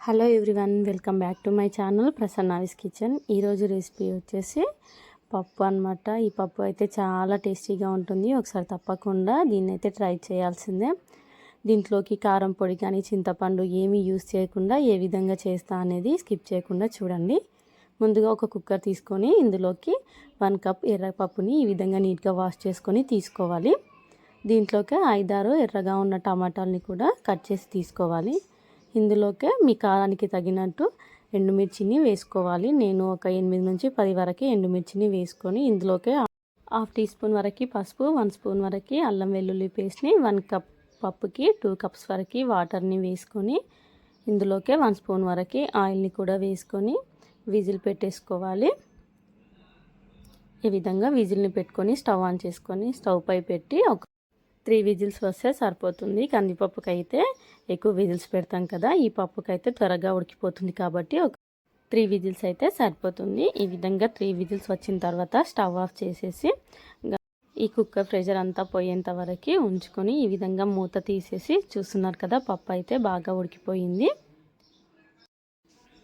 Hello everyone welcome back to my channel Prasannavi's kitchen. ఈరోజు recipe వచ్చేసి పప్పు అన్నమాట. ఈ పప్పు అయితే చాలా టేస్టీగా ఉంటుంది. ఒకసారి తప్పకుండా దీన్ని అయితే ట్రై చేయాల్సిందే. దీంట్లోకి కారం పొడి కానీ చింతపండు ఏమీ యూస్ చేయకుండా ఏ విధంగా చేస్తా అనేది స్కిప్ చేయకుండా చూడండి. ముందుగా ఒక కుక్కర్ తీసుకొని ఇందులోకి వన్ కప్ ఎర్రపప్పుని ఈ విధంగా నీట్గా వాష్ చేసుకొని తీసుకోవాలి. దీంట్లోకి ఐదారు ఎర్రగా ఉన్న టమాటాలని కూడా కట్ చేసి తీసుకోవాలి. ఇందులోకే మీ కారానికి తగినట్టు ఎండుమిర్చిని వేసుకోవాలి. నేను ఒక ఎనిమిది నుంచి పది వరకు ఎండుమిర్చిని వేసుకొని ఇందులోకే హాఫ్ టీ స్పూన్ వరకు పసుపు వన్ స్పూన్ వరకు అల్లం వెల్లుల్లి పేస్ట్ని వన్ కప్ పప్పుకి టూ కప్స్ వరకు వాటర్ని వేసుకొని ఇందులోకే వన్ స్పూన్ వరకు ఆయిల్ని కూడా వేసుకొని విజిల్ పెట్టేసుకోవాలి. ఈ విధంగా విజిల్ని పెట్టుకొని స్టవ్ ఆన్ చేసుకొని స్టవ్ పై పెట్టి ఒక త్రీ విజిల్స్ వస్తే సరిపోతుంది. కందిపప్పుకి అయితే ఎక్కువ విజిల్స్ పెడతాం కదా ఈ పప్పుకి అయితే త్వరగా ఉడికిపోతుంది కాబట్టి ఒక త్రీ విజిల్స్ అయితే సరిపోతుంది. ఈ విధంగా త్రీ విజిల్స్ వచ్చిన తర్వాత స్టవ్ ఆఫ్ చేసేసి ఈ కుక్కర్ ప్రెషర్ అంతా పోయేంత వరకు ఉంచుకొని ఈ విధంగా మూత తీసేసి చూస్తున్నారు కదా పప్పు అయితే బాగా ఉడికిపోయింది.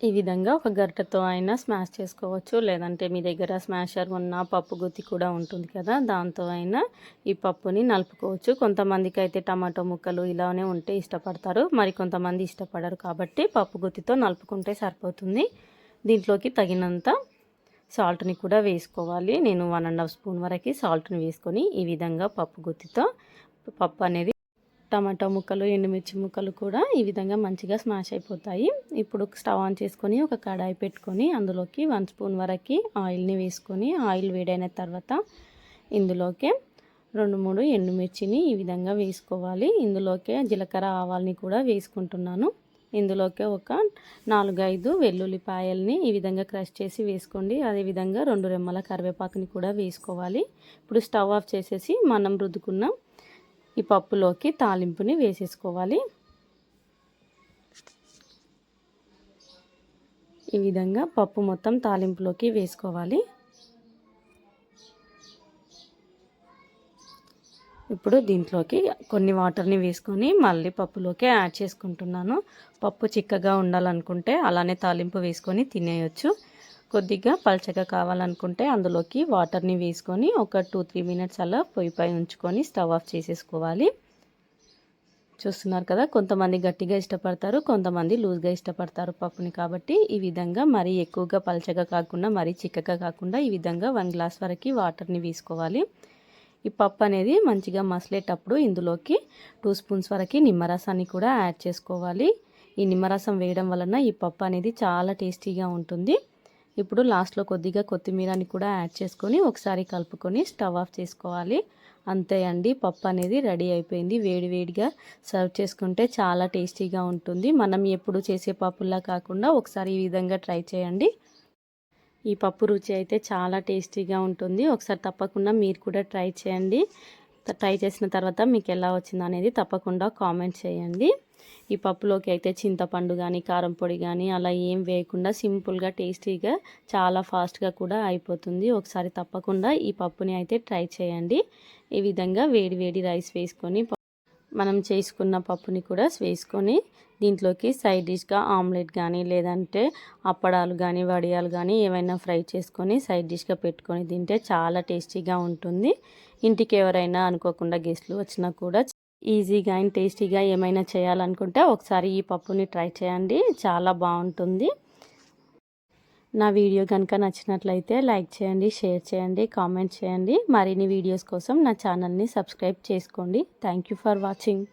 ఈ విధంగా ఒక గరిటెతో అయినా స్మాష్ చేసుకోవచ్చు. లేదంటే మీ దగ్గర స్మాషర్ ఉన్న పప్పు గుత్తి కూడా ఉంటుంది కదా దాంతో అయినా ఈ పప్పుని నలుపుకోవచ్చు. కొంతమందికి అయితే టమాటో ముక్కలు ఇలానే ఉంటే ఇష్టపడతారు. మరి కొంతమంది ఇష్టపడరు కాబట్టి పప్పు గుత్తితో నలుపుకుంటే సరిపోతుంది. దీంట్లోకి తగినంత సాల్ట్ని కూడా వేసుకోవాలి. నేను వన్ అండ్ హాఫ్ స్పూన్ వరకు సాల్ట్ని వేసుకొని ఈ విధంగా పప్పు గుత్తితో పప్పు అనేది టమాటా ముక్కలు ఎండుమిర్చి ముక్కలు కూడా ఈ విధంగా మంచిగా స్మాష్ అయిపోతాయి. ఇప్పుడు స్టవ్ ఆన్ చేసుకొని ఒక కడాయి పెట్టుకొని అందులోకి వన్ స్పూన్ వరకు ఆయిల్ని వేసుకొని ఆయిల్ వేడైన తర్వాత ఇందులోకి రెండు మూడు ఎండుమిర్చిని ఈ విధంగా వేసుకోవాలి. ఇందులోకే జీలకర్ర ఆవాల్ని కూడా వేసుకుంటున్నాను. ఇందులోకి ఒక నాలుగైదు వెల్లుల్లిపాయల్ని ఈ విధంగా క్రష్ చేసి వేసుకోండి. అదేవిధంగా రెండు రెమ్మల కరివేపాకుని కూడా వేసుకోవాలి. ఇప్పుడు స్టవ్ ఆఫ్ చేసేసి మనం రుద్దుకున్న ఈ పప్పులోకి తాలింపుని వేసేసుకోవాలి. ఈ విధంగా పప్పు మొత్తం తాలింపులోకి వేసుకోవాలి. ఇప్పుడు దీంట్లోకి కొన్ని వాటర్ని వేసుకొని మళ్ళీ పప్పులోకి యాడ్ చేసుకుంటున్నాను. పప్పు చిక్కగా ఉండాలనుకుంటే అలానే తాలింపు వేసుకొని తినేయచ్చు. కొద్దిగా పల్చగా కావాలనుకుంటే అందులోకి వాటర్ని వేసుకొని ఒక టూ త్రీ మినిట్స్ అలా పొయ్యిపై ఉంచుకొని స్టవ్ ఆఫ్ చేసేసుకోవాలి. చూస్తున్నారు కదా కొంతమంది గట్టిగా ఇష్టపడతారు కొంతమంది లూజ్గా ఇష్టపడతారు పప్పుని కాబట్టి ఈ విధంగా మరీ ఎక్కువగా పల్చగా కాకుండా మరీ చిక్కగా కాకుండా ఈ విధంగా వన్ గ్లాస్ వరకు వాటర్ని వేసుకోవాలి. ఈ పప్పు అనేది మంచిగా మసలేటప్పుడు ఇందులోకి టూ స్పూన్స్ వరకు నిమ్మరసాన్ని కూడా యాడ్ చేసుకోవాలి. ఈ నిమ్మరసం వేయడం వలన ఈ పప్పు అనేది చాలా టేస్టీగా ఉంటుంది. ఇప్పుడు లాస్ట్లో కొద్దిగా కొత్తిమీరని కూడా యాడ్ చేసుకొని ఒకసారి కలుపుకొని స్టవ్ ఆఫ్ చేసుకోవాలి. అంతే అండి పప్పు అనేది రెడీ అయిపోయింది. వేడివేడిగా సర్వ్ చేసుకుంటే చాలా టేస్టీగా ఉంటుంది. మనం ఎప్పుడు చేసే పప్పులా కాకుండా ఒకసారి ఈ విధంగా ట్రై చేయండి. ఈ పప్పు రుచి అయితే చాలా టేస్టీగా ఉంటుంది. ఒకసారి తప్పకుండా మీరు కూడా ట్రై చేయండి. ట్రై చేసిన తర్వాత మీకు ఎలా వచ్చిందో అనేది తప్పకుండా కామెంట్ చేయండి. ఈ పప్పులోకి అయితే చింతపండు కానీ కారం పొడి కానీ అలా ఏం వేయకుండా సింపుల్గా టేస్టీగా చాలా ఫాస్ట్గా కూడా అయిపోతుంది. ఒకసారి తప్పకుండా ఈ పప్పుని అయితే ట్రై చేయండి. ఈ విధంగా వేడి వేడి రైస్ వేసుకొని మనం చేసుకున్న పప్పుని కూడా వేసుకొని దీంట్లోకి సైడ్ డిష్గా ఆమ్లెట్ కానీ లేదంటే అప్పడాలు కానీ వడియాలు కానీ ఏమైనా ఫ్రై చేసుకొని సైడ్ డిష్గా పెట్టుకొని తింటే చాలా టేస్టీగా ఉంటుంది. ఇంటికి ఎవరైనా అనుకోకుండా గెస్ట్లు వచ్చినా కూడా ఈజీగా అండ్ టేస్టీగా ఏమైనా చేయాలనుకుంటే ఒకసారి ఈ పప్పుని ట్రై చేయండి. చాలా బాగుంటుంది. నా వీడియో కనుక నచ్చినట్లయితే లైక్ చేయండి షేర్ చేయండి కామెంట్ చేయండి. మరిన్ని వీడియోస్ కోసం నా ఛానల్ని సబ్స్క్రైబ్ చేసుకోండి. Thank for watching